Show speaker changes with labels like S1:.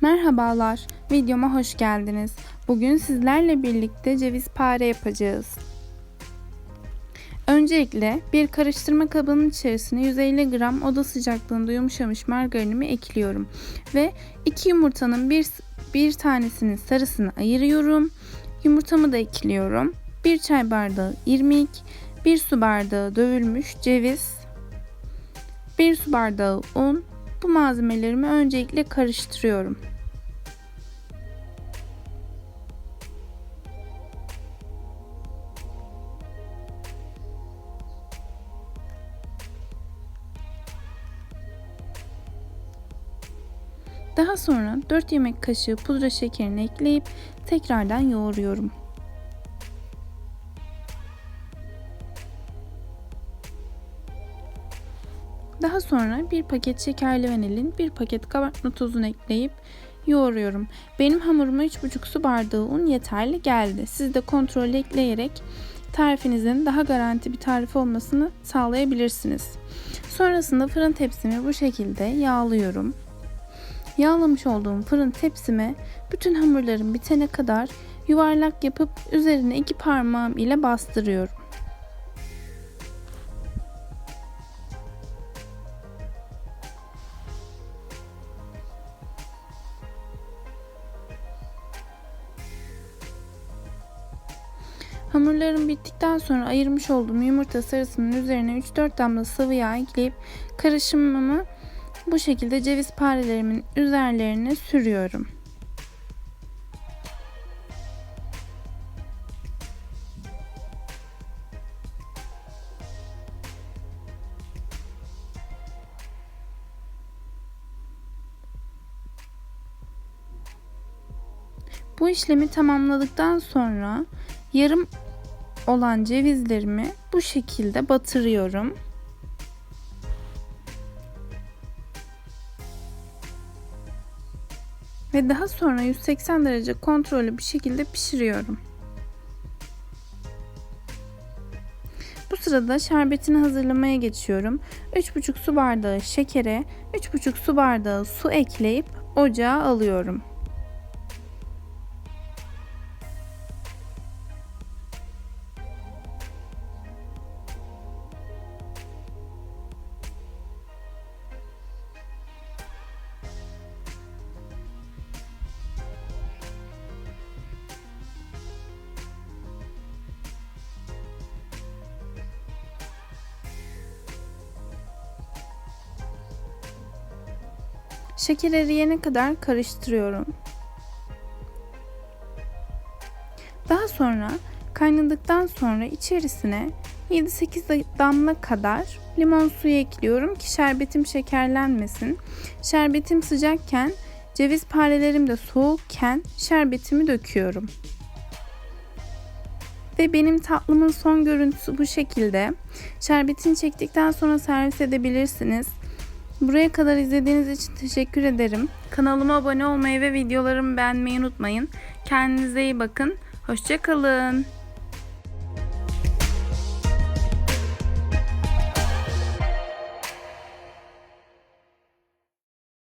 S1: Merhabalar, videoma hoş geldiniz. Bugün sizlerle birlikte ceviz pare yapacağız. Öncelikle bir karıştırma kabının içerisine 150 gram oda sıcaklığında yumuşamış margarinimi ekliyorum. Ve iki yumurtanın bir, bir tanesinin sarısını ayırıyorum. Yumurtamı da ekliyorum. 1 çay bardağı irmik, 1 su bardağı dövülmüş ceviz, 1 su bardağı un, bu malzemelerimi öncelikle karıştırıyorum. Daha sonra 4 yemek kaşığı pudra şekerini ekleyip tekrardan yoğuruyorum. Daha sonra bir paket şekerli vanilin, bir paket kabartma tozunu ekleyip yoğuruyorum. Benim hamuruma 3,5 su bardağı un yeterli geldi. Siz de kontrol ekleyerek tarifinizin daha garanti bir tarif olmasını sağlayabilirsiniz. Sonrasında fırın tepsimi bu şekilde yağlıyorum. Yağlamış olduğum fırın tepsime bütün hamurlarım bitene kadar yuvarlak yapıp üzerine iki parmağım ile bastırıyorum. Hamurlarım bittikten sonra ayırmış olduğum yumurta sarısının üzerine 3-4 damla sıvı yağ ekleyip karışımımı bu şekilde ceviz parelerimin üzerlerine sürüyorum. Bu işlemi tamamladıktan sonra yarım olan cevizlerimi bu şekilde batırıyorum. Ve daha sonra 180 derece kontrollü bir şekilde pişiriyorum. Bu sırada şerbetini hazırlamaya geçiyorum. 3,5 su bardağı şekere 3,5 su bardağı su ekleyip ocağa alıyorum. Şeker eriyene kadar karıştırıyorum. Daha sonra kaynadıktan sonra içerisine 7-8 damla kadar limon suyu ekliyorum ki şerbetim şekerlenmesin. Şerbetim sıcakken ceviz parelerim de soğukken şerbetimi döküyorum. Ve benim tatlımın son görüntüsü bu şekilde. Şerbetini çektikten sonra servis edebilirsiniz. Buraya kadar izlediğiniz için teşekkür ederim. Kanalıma abone olmayı ve videolarımı beğenmeyi unutmayın. Kendinize iyi bakın. Hoşçakalın.